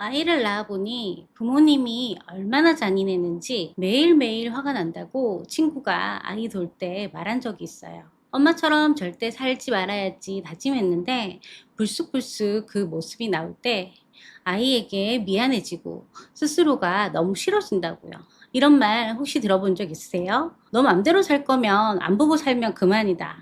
아이를 낳아보니 부모님이 얼마나 잔인했는지 매일매일 화가 난다고 친구가 아이 돌 때 말한 적이 있어요. 엄마처럼 절대 살지 말아야지 다짐했는데 불쑥불쑥 그 모습이 나올 때 아이에게 미안해지고 스스로가 너무 싫어진다고요. 이런 말 혹시 들어본 적 있으세요? 너 맘대로 살 거면 안 보고 살면 그만이다.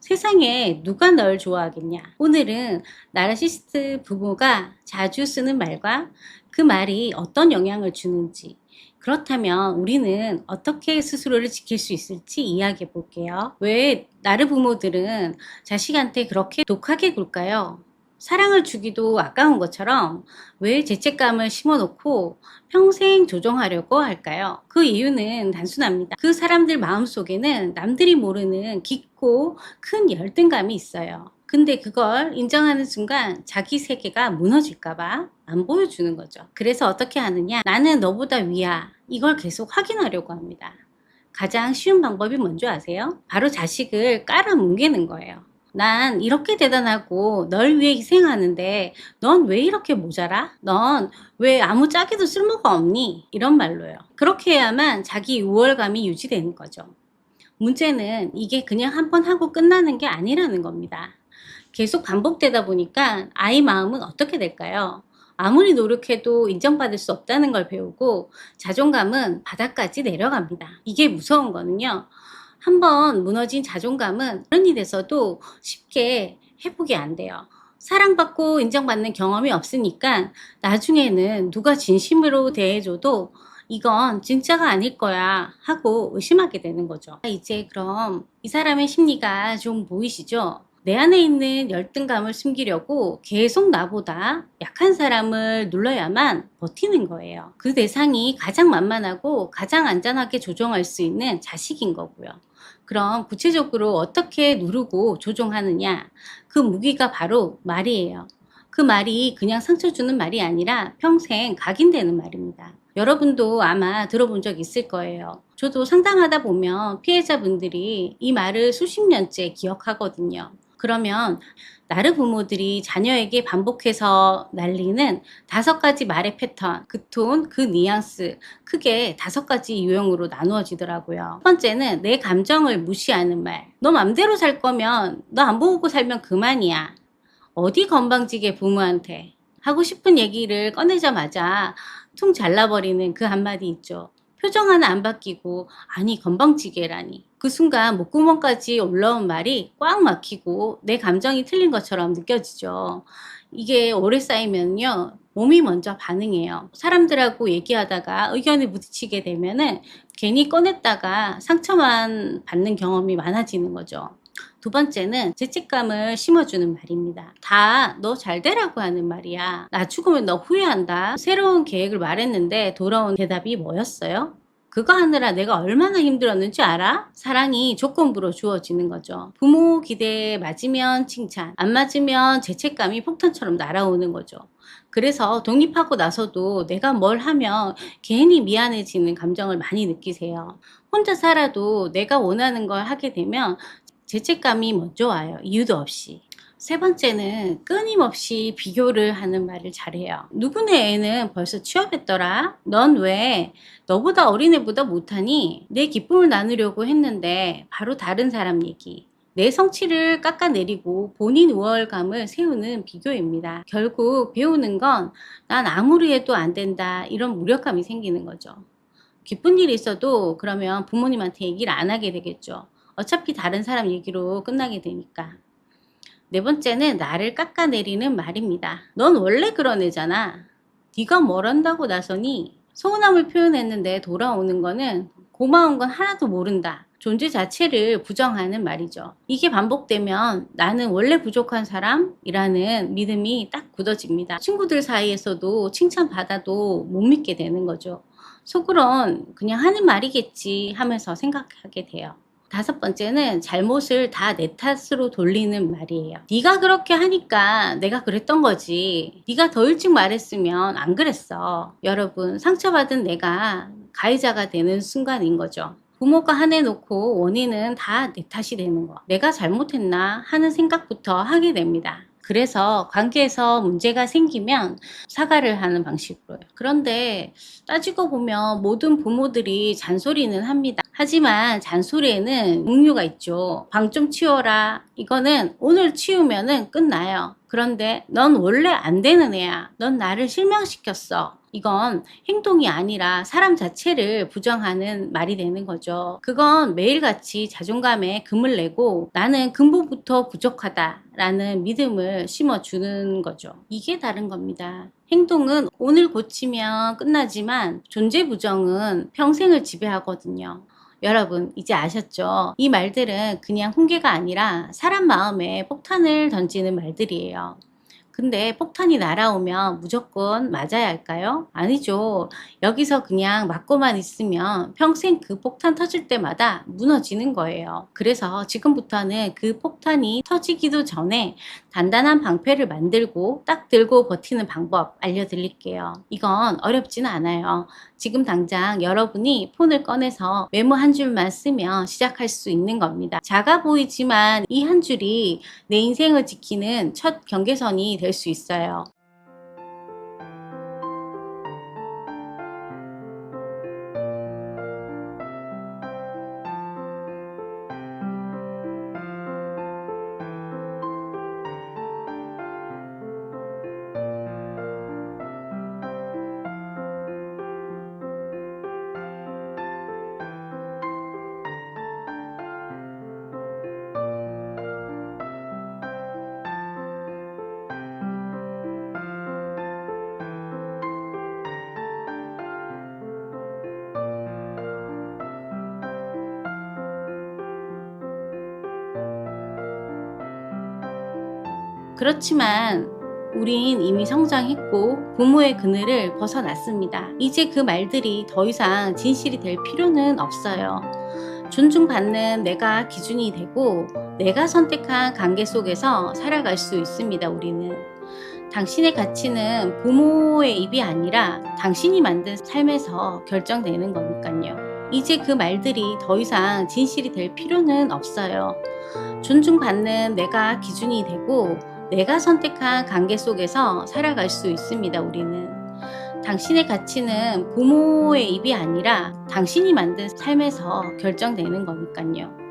세상에 누가 널 좋아하겠냐? 오늘은 나르시스트 부모가 자주 쓰는 말과 그 말이 어떤 영향을 주는지, 그렇다면 우리는 어떻게 스스로를 지킬 수 있을지 이야기해 볼게요. 왜 나르 부모들은 자식한테 그렇게 독하게 굴까요? 사랑을 주기도 아까운 것처럼 왜 죄책감을 심어놓고 평생 조종하려고 할까요? 그 이유는 단순합니다. 그 사람들 마음속에는 남들이 모르는 깊고 큰 열등감이 있어요. 근데 그걸 인정하는 순간 자기 세계가 무너질까봐 안 보여주는 거죠. 그래서 어떻게 하느냐? 나는 너보다 위야. 이걸 계속 확인하려고 합니다. 가장 쉬운 방법이 뭔지 아세요? 바로 자식을 깔아 뭉개는 거예요. 난 이렇게 대단하고 널 위해 희생하는데 넌 왜 이렇게 모자라? 넌 왜 아무 짝에도 쓸모가 없니? 이런 말로요. 그렇게 해야만 자기 우월감이 유지되는 거죠. 문제는 이게 그냥 한 번 하고 끝나는 게 아니라는 겁니다. 계속 반복되다 보니까 아이 마음은 어떻게 될까요? 아무리 노력해도 인정받을 수 없다는 걸 배우고 자존감은 바닥까지 내려갑니다. 이게 무서운 거는요. 한번 무너진 자존감은 이 돼서도 쉽게 회복이 안 돼요. 사랑받고 인정받는 경험이 없으니까 나중에는 누가 진심으로 대해줘도 이건 진짜가 아닐 거야 하고 의심하게 되는 거죠. 이제 그럼 이 사람의 심리가 좀 보이시죠? 내 안에 있는 열등감을 숨기려고 계속 나보다 약한 사람을 눌러야만 버티는 거예요. 그 대상이 가장 만만하고 가장 안전하게 조종할 수 있는 자식인 거고요. 그럼 구체적으로 어떻게 누르고 조종하느냐? 그 무기가 바로 말이에요. 그 말이 그냥 상처 주는 말이 아니라 평생 각인되는 말입니다. 여러분도 아마 들어본 적 있을 거예요. 저도 상담하다 보면 피해자분들이 이 말을 수십 년째 기억하거든요. 그러면 나르 부모들이 자녀에게 반복해서 날리는 다섯 가지 말의 패턴, 그 톤, 그 뉘앙스, 크게 다섯 가지 유형으로 나누어지더라고요. 첫 번째는 내 감정을 무시하는 말. 너 맘대로 살 거면 너 안 보고 살면 그만이야. 어디 건방지게 부모한테 하고 싶은 얘기를 꺼내자마자 퉁 잘라버리는 그 한마디 있죠. 표정 하나 안 바뀌고 아니 건방지게라니 그 순간 목구멍까지 올라온 말이 꽉 막히고 내 감정이 틀린 것처럼 느껴지죠. 이게 오래 쌓이면요 몸이 먼저 반응해요. 사람들하고 얘기하다가 의견이 부딪히게 되면은 괜히 꺼냈다가 상처만 받는 경험이 많아지는 거죠. 두 번째는 죄책감을 심어주는 말입니다. 다 너 잘 되라고 하는 말이야. 나 죽으면 너 후회한다. 새로운 계획을 말했는데 돌아온 대답이 뭐였어요? 그거 하느라 내가 얼마나 힘들었는지 알아? 사랑이 조건부로 주어지는 거죠. 부모 기대에 맞으면 칭찬, 안 맞으면 죄책감이 폭탄처럼 날아오는 거죠. 그래서 독립하고 나서도 내가 뭘 하면 괜히 미안해지는 감정을 많이 느끼세요. 혼자 살아도 내가 원하는 걸 하게 되면 죄책감이 먼저 와요. 이유도 없이. 세 번째는 끊임없이 비교를 하는 말을 잘해요. 누구네 애는 벌써 취업했더라? 넌 왜 너보다 어린 애보다 못하니? 내 기쁨을 나누려고 했는데 바로 다른 사람 얘기. 내 성취를 깎아내리고 본인 우월감을 세우는 비교입니다. 결국 배우는 건 난 아무리 해도 안 된다 이런 무력감이 생기는 거죠. 기쁜 일이 있어도 그러면 부모님한테 얘기를 안 하게 되겠죠. 어차피 다른 사람 얘기로 끝나게 되니까. 네 번째는 나를 깎아내리는 말입니다. 넌 원래 그런 애잖아. 네가 뭘 한다고 나서니 서운함을 표현했는데 돌아오는 거는 고마운 건 하나도 모른다. 존재 자체를 부정하는 말이죠. 이게 반복되면 나는 원래 부족한 사람이라는 믿음이 딱 굳어집니다. 친구들 사이에서도 칭찬받아도 못 믿게 되는 거죠. 속으론 그냥 하는 말이겠지 하면서 생각하게 돼요. 다섯 번째는 잘못을 다 내 탓으로 돌리는 말이에요. 네가 그렇게 하니까 내가 그랬던 거지. 네가 더 일찍 말했으면 안 그랬어. 여러분 상처받은 내가 가해자가 되는 순간인 거죠. 부모가 화내놓고 원인은 다 내 탓이 되는 거. 내가 잘못했나 하는 생각부터 하게 됩니다. 그래서 관계에서 문제가 생기면 사과를 하는 방식으로요. 그런데 따지고 보면 모든 부모들이 잔소리는 합니다. 하지만 잔소리에는 종류가 있죠. 방 좀 치워라. 이거는 오늘 치우면은 끝나요. 그런데 넌 원래 안 되는 애야. 넌 나를 실망시켰어. 이건 행동이 아니라 사람 자체를 부정하는 말이 되는 거죠. 그건 매일같이 자존감에 금을 내고 나는 근본부터 부족하다 라는 믿음을 심어주는 거죠. 이게 다른 겁니다. 행동은 오늘 고치면 끝나지만 존재 부정은 평생을 지배하거든요. 여러분 이제 아셨죠? 이 말들은 그냥 훈계가 아니라 사람 마음에 폭탄을 던지는 말들이에요. 근데 폭탄이 날아오면 무조건 맞아야 할까요? 아니죠. 여기서 그냥 맞고만 있으면 평생 그 폭탄 터질 때마다 무너지는 거예요. 그래서 지금부터는 그 폭탄이 터지기도 전에 단단한 방패를 만들고 딱 들고 버티는 방법 알려드릴게요. 이건 어렵지는 않아요. 지금 당장 여러분이 폰을 꺼내서 메모 한 줄만 쓰면 시작할 수 있는 겁니다. 작아 보이지만 이 한 줄이 내 인생을 지키는 첫 경계선이 될 수 있어요. 그렇지만 우린 이미 성장했고 부모의 그늘을 벗어났습니다. 이제 그 말들이 더 이상 진실이 될 필요는 없어요. 존중받는 내가 기준이 되고 내가 선택한 관계 속에서 살아갈 수 있습니다. 우리는. 당신의 가치는 부모의 입이 아니라 당신이 만든 삶에서 결정되는 거니까요. 이제 그 말들이 더 이상 진실이 될 필요는 없어요. 존중받는 내가 기준이 되고 내가 선택한 관계 속에서 살아갈 수 있습니다. 우리는. 당신의 가치는 부모의 입이 아니라 당신이 만든 삶에서 결정되는 거니까요.